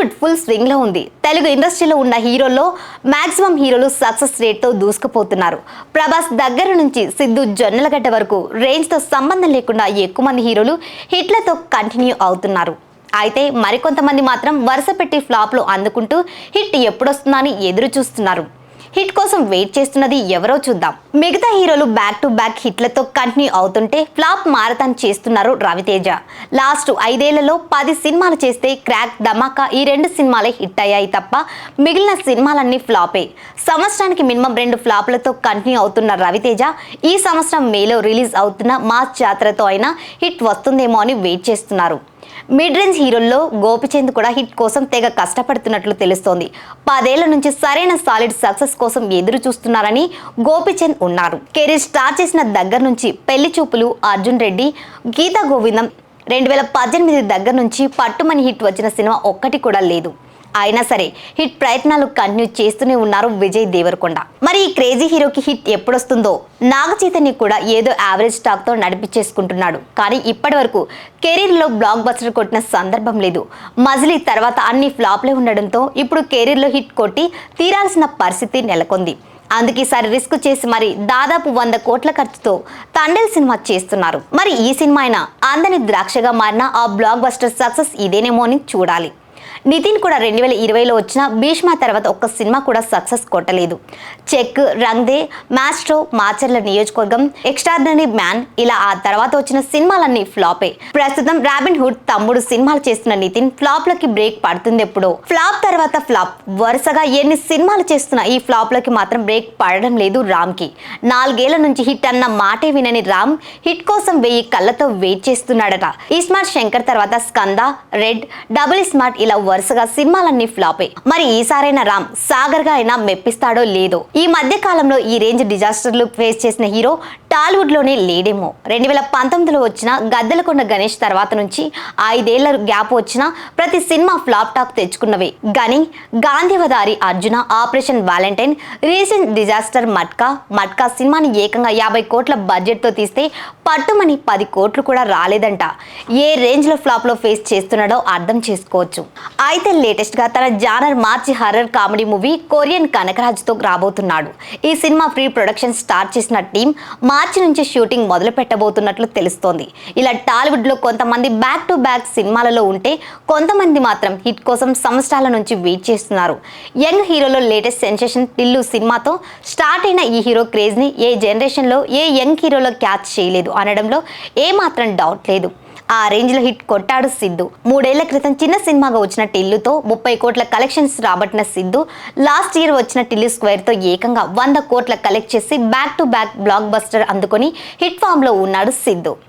Tollywood full స్వింగ్లో ఉంది. తెలుగు ఇండస్ట్రీలో ఉన్న హీరోల్లో మాక్సిమం హీరోలు సక్సెస్ రేట్తో దూసుకుపోతున్నారు. ప్రభాస్ దగ్గర నుంచి సిద్ధు జొన్నలగడ్డ వరకు రేంజ్తో సంబంధం లేకుండా ఎక్కువ మంది హీరోలు హిట్లతో కంటిన్యూ అవుతున్నారు. అయితే మరికొంతమంది మాత్రం వరుస పెట్టి ఫ్లాప్లు అందుకుంటూ హిట్ ఎప్పుడొస్తుందని ఎదురు చూస్తున్నారు హిట్ కోసం వెయిట్ చేస్తున్నది ఎవరో చూద్దాం. మిగతా హీరోలు బ్యాక్ టు బ్యాక్ హిట్లతో కంటిన్యూ అవుతుంటే ఫ్లాప్ మారథాన్ చేస్తున్నారు రవితేజ. లాస్ట్ ఐదేళ్ళలో పది సినిమాలు చేస్తే క్రాక్ ధమాకా ఈ రెండు సినిమాలే హిట్ అయ్యాయి తప్ప మిగిలిన సినిమాలన్నీ ఫ్లాపే. సంవత్సరానికి మినిమం రెండు ఫ్లాప్లతో కంటిన్యూ అవుతున్న రవితేజ ఈ సంవత్సరం మేలో రిలీజ్ అవుతున్న మాస్ జాతరతో అయినా హిట్ వస్తుందేమో అని వెయిట్ చేస్తున్నారు. మిడ్ రేంజ్ హీరోల్లో గోపిచంద్ కూడా హిట్ కోసం తెగ కష్టపడుతున్నట్లు తెలుస్తోంది. పదేళ్ళ నుంచి సరైన సాలిడ్ సక్సెస్ కోసం ఎదురు చూస్తున్నారని గోపిచంద్ ఉన్నారు. కెరీర్ స్టార్ట్ చేసిన దగ్గర నుంచి పెళ్ళి చూపులు అర్జున్ రెడ్డి గీతా గోవిందం రెండు వేల పద్దెనిమిది దగ్గర నుంచి పట్టుమని హిట్ వచ్చిన సినిమా ఒక్కటి కూడా లేదు. అయినా సరే హిట్ ప్రయత్నాలు కంటిన్యూ చేస్తూనే ఉన్నారు విజయ్ దేవరకొండ. మరి ఈ క్రేజీ హీరోకి హిట్ ఎప్పుడొస్తుందో? నాగ చైతన్య కూడా ఏదో యావరేజ్ స్టాక్తో నడిపించేసుకుంటున్నాడు. కానీ ఇప్పటి వరకు కెరీర్లో బ్లాక్ బస్టర్ కొట్టిన సందర్భం లేదు. మజిలీ తర్వాత అన్ని ఫ్లాప్లే ఉండడంతో ఇప్పుడు కెరీర్లో హిట్ కొట్టి తీరాల్సిన పరిస్థితి నెలకొంది. అందుకే ఈసారి రిస్క్ చేసి మరి దాదాపు వంద కోట్ల ఖర్చుతో తండేల్ సినిమా చేస్తున్నారు. మరి ఈ సినిమా అయినా అందని ద్రాక్షగా మారిన ఆ బ్లాక్ బస్టర్ సక్సెస్ ఇదేనేమో అని చూడాలి. నితిన్ కూడా రెండు వేల ఇరవైలో వచ్చిన భీష్మ తర్వాత ఒక్క సినిమా కూడా సక్సెస్ కొట్టలేదు. చెక్ రంగ్దే మాస్ట్రో మాచర్ల నియోజకవర్గం ఎక్స్ట్రాడనరీ మ్యాన్ ఇలా ఆ తర్వాత వచ్చిన సినిమాలన్నీ ఫ్లాపే. ప్రస్తుతం రాబిన్ హుడ్ తమ్ముడు సినిమాలు చేస్తున్న నితిన్ ఫ్లాప్ లకి బ్రేక్ పడుతుంది ఎప్పుడో. ఫ్లాప్ తర్వాత ఫ్లాప్. వరుసగా ఎన్ని సినిమాలు చేస్తున్న ఈ ఫ్లాప్ లకి మాత్రం బ్రేక్ పడడం లేదు రామ్కి నాలుగేళ్ళ నుంచి హిట్ అన్న మాటే వినని రామ్ హిట్ కోసం వెయ్యి కళ్ళతో వెయిట్ చేస్తున్నాడట. ఈ స్మార్ట్ శంకర్ తర్వాత స్కంద రెడ్ డబుల్ స్మార్ట్ ఇలా వరుసగా సినిమాలన్నీ ఫ్లాపే. మరి ఈసారైనా రామ్ సాగర్గా అయినా మెప్పిస్తాడో లేదో? ఈ మధ్య కాలంలో ఈ రేంజ్ డిజాస్టర్లు ఫేస్ చేసిన హీరో టాలీవుడ్లోనే లేడేమో. రెండు వేల పంతొమ్మిదిలో వచ్చిన గద్దెలకొండ గణేష్ తర్వాత నుంచి ఐదేళ్ళ గ్యాప్ వచ్చిన ప్రతి cinema flop talk తెచ్చుకున్నవే. Ghani Gandeevadhari Arjuna operation valentine recent disaster Matka Matka సినిమాని ఏకంగా యాభై కోట్ల బడ్జెట్తో తీస్తే పట్టుమని పది కోట్లు కూడా రాలేదంట. ఏ రేంజ్లో ఫ్లాప్లో ఫేస్ చేస్తున్నాడో అర్థం చేసుకోవచ్చు. అయితే లేటెస్ట్గా తన జానర్ మార్చి హర్రర్ కామెడీ మూవీ కొరియన్ కనకరాజ్తో రాబోతున్నాడు. ఈ సినిమా ప్రీ ప్రొడక్షన్ స్టార్ట్ చేసిన టీం మార్చి నుంచి షూటింగ్ మొదలు పెట్టబోతున్నట్లు తెలుస్తోంది. ఇలా టాలీవుడ్లో కొంతమంది బ్యాక్ టు బ్యాక్ సినిమాలలో ఉంటే కొంతమంది మాత్రం హిట్ కోసం సంవత్సరాల నుంచి వెయిట్ చేస్తున్నారు. యంగ్ హీరోలో లేటెస్ట్ సెన్సేషన్ టిల్లు సినిమాతో స్టార్ట్ అయిన ఈ హీరో క్రేజ్ని ఏ జనరేషన్లో ఏ యంగ్ హీరోలో క్యాచ్ చేయలేదు అనడంలో ఏ మాత్రం డౌట్ లేదు. ఆ రేంజ్లో హిట్ కొట్టాడు సిద్ధు. మూడేళ్ళ క్రితం చిన్న సినిమాగా వచ్చిన టిల్లుతో ముప్పై కోట్ల కలెక్షన్స్ రాబట్టిన సిద్ధు లాస్ట్ ఇయర్ వచ్చిన టిల్లు స్క్వేర్తో ఏకంగా వంద కోట్ల కలెక్ట్ చేసి back to back block buster అందుకొని హిట్ ఫామ్లో ఉన్నాడు సిద్ధు.